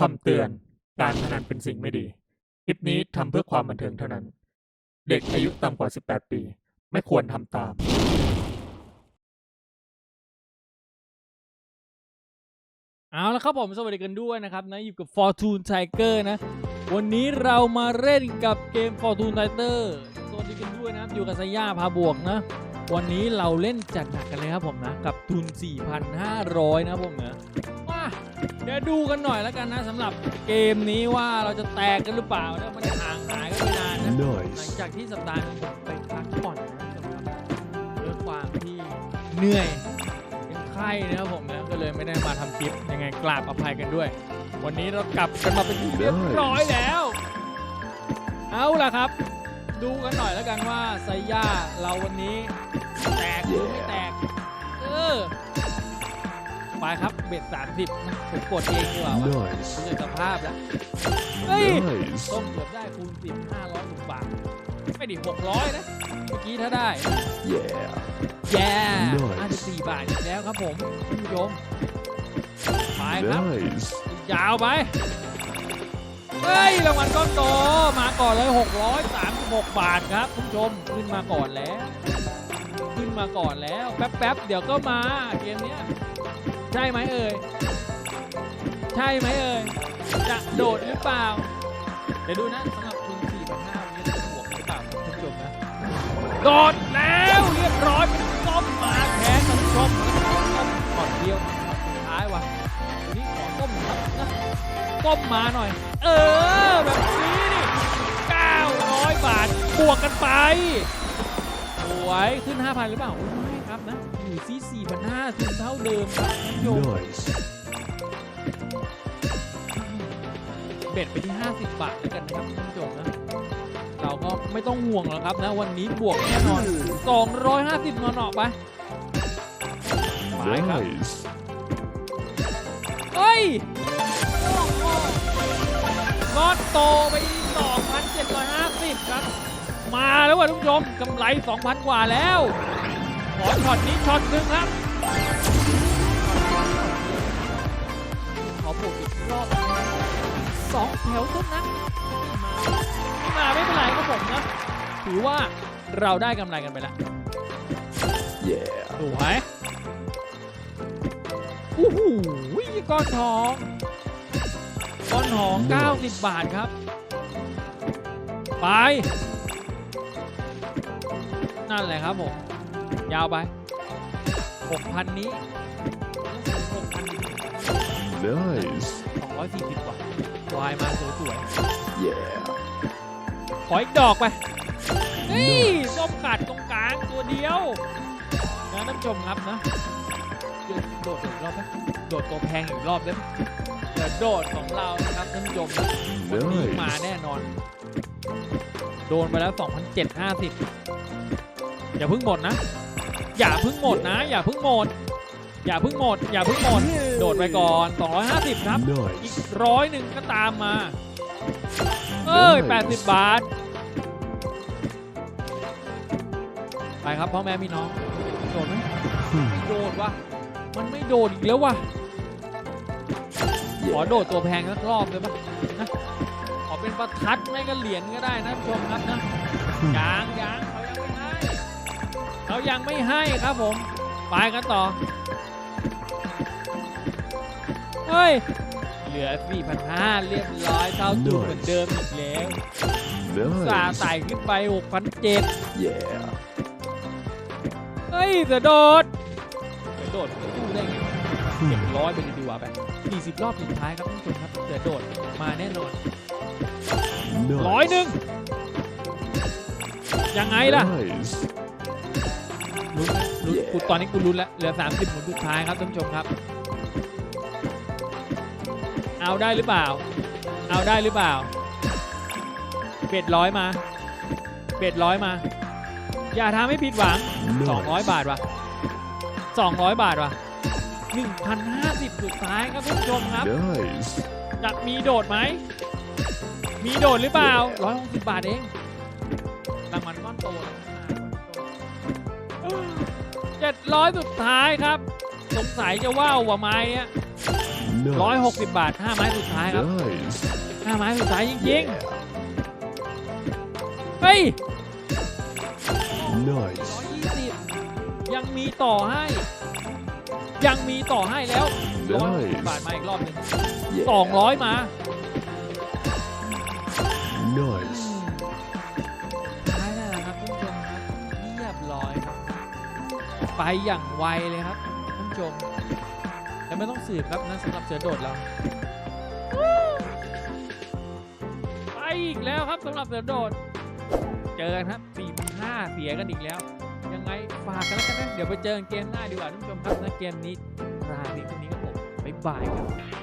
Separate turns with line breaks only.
คำเตือน การพนันเป็นสิ่งไม่ดี คลิปนี้ทำเพื่อความบันเทิงเท่านั้น เด็กอายุต่ำกว่า 18 ปี ไม่ควรทำตาม
เอาละครับผมสวัสดีกันด้วยนะครับนะอยู่กับ Fortune Tiger นะ วันนี้เรามาเล่นกับเกม Fortune Tiger สวัสดีกันด้วยนะครับอยู่กับสย่าพาบวกนะ วันนี้เราเล่นจัดหนักกันเลยครับผมนะ กับทุน 4,500 นะครับผมนะ เดี๋ยวดูกันหน่อยแล้วกันนะสำหรับเกมนี้ว่าเราจะแตกกันหรือเปล่านะมันห่างหายกันไปนานนะหลัง
Nice.
จากที่สัปดาห์หนึงผมไปพักผ่อนนะครับด้วยความที่เหนื่อยเป็นไข้นะครับผมนะก็เลยไม่ได้มาทำคลิปยังไงกราบอภัยกันด้วย วันนี้เรากลับกันมาเป็นที่เรียบร้อยแล้ว เอาล่ะครับ ดูกันหน่อยแล้วกันว่าไซย่าเราวันนี้แตกหรือไม่แตก เออ ไปครับ เบ็ดสามสิบนะผมกดเองดีกว่าวะ
Nice.
ดูจากสภาพแล้วเฮ้ย
Nice.
ต้มเกือบได้คูณสิบห้าร้อยหกบาท ไม่ดิหกร้อยนะ เมื่อกี้ถ้าได้
Yeah.
แย่
Nice
ห้าสิบสี่บาทอีกแล้วครับผมคุณผู้ชมไปครับ
Nice.
ยาวไป เฮ้ย รางวัลก้อนโตมาก่อนเลย 636 บาทครับคุณผู้ชม ขึ้นมาก่อนแล้ว ขึ้นมาก่อนแล้ว แป๊บๆ เดี๋ยวก็มาเกมเนี้ย ใช่ไหมเอ่ย ใช่ไหมเอ่ย จะโดดหรือเปล่า เดี๋ยวดูนะสำหรับคุณ4,500นี้จะบวกหรือเปล่าคุณผู้ชมนะ โดดแล้วเรียบร้อยเป็นก้มมาแขนท่านผู้ชมก้มก่อนเดียวสุดท้ายวะนนี้ขอก้มครับนะก้มมาหน่อย เออแบบนี้นี่900 บาท บวกกันไปสวยขึ้น 5,000 หรือเปล่า ครับนะอยู่ที่4,500ทุนเท่าเดิมครับท่านผู้ชม
Nice.
เบ็ดไปที่ 50 บาทแล้วกันนะครับท่านผู้ชมนะ เราก็ไม่ต้องห่วงหรอกครับนะ วันนี้บวกแน่นอน 250นอนออกไปไปครับ
Nice.
เฮ้ยโอ้โหก้อนโตไปที่2,750 ครับ มาแล้วว่ะทุกผู้ชมกำไร 2,000 กว่าแล้ว ขอช็อตนี้ช็อตหนึ่งครับขอบวกอีกรอบสองแถวเท่านั้นไม่มาไม่เป็นไรครับผมนะถือว่าเราได้กำไรกันไปแล้ว
Yeah.
สวยโอ้โหก้อนทองก้อนทอง 90 บาทครับ ไป นั่นแหละครับผม ยาวไป6,000นี้6,000นี้
Nice.
240กว่าวายมาสวย
Yeah.
ๆ ขออีกดอกไป นี่ส้มกัดตรงกลางตัวเดียวนะท่านผู้ชมครับนะโดดโดดอีกรอบไหมโดดตัวแพงอีกรอบได้ไหมเดี๋ยวโดดของเรานะครับท่านผู้ชมนะวันนี้มา
Nice.
แน่นอน โดนไปแล้ว 2,750 อย่าเพิ่งหมดนะ อย่าเพิ่งหมดนะ อย่าเพิ่งหมด อย่าเพิ่งหมด อย่าเพิ่งหมด โดดไปก่อน 250 ครับ อีก
Nice.
ร้อยหนึ่งก็ตามมา เอ้ย
Nice
80 บาท ไปครับพ่อแม่พี่น้อง โดดไหมไม่โดดวะมันไม่โดดอีกแล้ววะขอโดดตัวแพงสักรอบเลยปะนะขอเป็นประทัดไม่ก็เหรียญก็ได้นะผู้ชมครับนะยางยาง เขายังไม่ให้เขายังไม่ให้ครับผมไปกันต่อ เฮ้ย เหลือ 4,500 เรียบร้อยเท่าทุนเหมือนเดิมอีกแล้วสา
Nice.
ไต่ขึ้นไป 6,700
Yeah.
เฮ้ยเสือโดดเสือโดดจะสู้ได้ไงเจ็ดร้อยไปเลยดีกว่าไป40 รอบสุดท้ายครับท่านผู้ชมครับเสือโดดมาแน่นอน ร้อยหนึ่งยังไงล่ะ
Nice.
ลุ้นลุ้นกูตอนนี้กูลุ้นแล้วเหลือ 30หมุนสุดท้ายครับท่านผู้ชมครับ เอาได้หรือเปล่า เอาได้หรือเปล่าเบ็ดร้อยมาเบ็ดร้อยมา อย่าทำให้ผิดหวัง 200 บาทวะ200 บาทวะ1,050สุดท้ายครับท่านผู้ชมครับ
Nice.
จะมีโดดไหม มีโดดหรือเปล่า 160 บาทเองรางวัลก้อนโต เจ็ดร้อยสุดท้ายครับ สงสัยจะว่าวว่าไม้อะร้อยหก
Nice.
สิบบาทห้าไม้สุดท้ายครับ
Nice.
ห้าไม้สุดท้ายจริง
Yeah.
ๆเฮ้ย
Nice.
ร้อยยี่สิบยังมีต่อให้ ยังมีต่อให้แล้วร้อยหกสิบบาทมาอีกรอบหนึ่ง
Yeah.
สองร้อยมา
Nice.
ไปอย่างไวเลยครับท่านผู้ชมแต่ไม่ต้องสืบครับนะสำหรับเสือโดดเราไปอีกแล้วครับสำหรับเสือโดด เจอกันครับสี่ห้าเสียกันอีกแล้ว ยังไงฝากกันแล้วกันนะเดี๋ยวไปเจอกันเกมหน้าดีกว่าท่านผู้ชมครับนะเกมนี้ราเพียงเท่านี้ครับผมบ๊ายบายครับ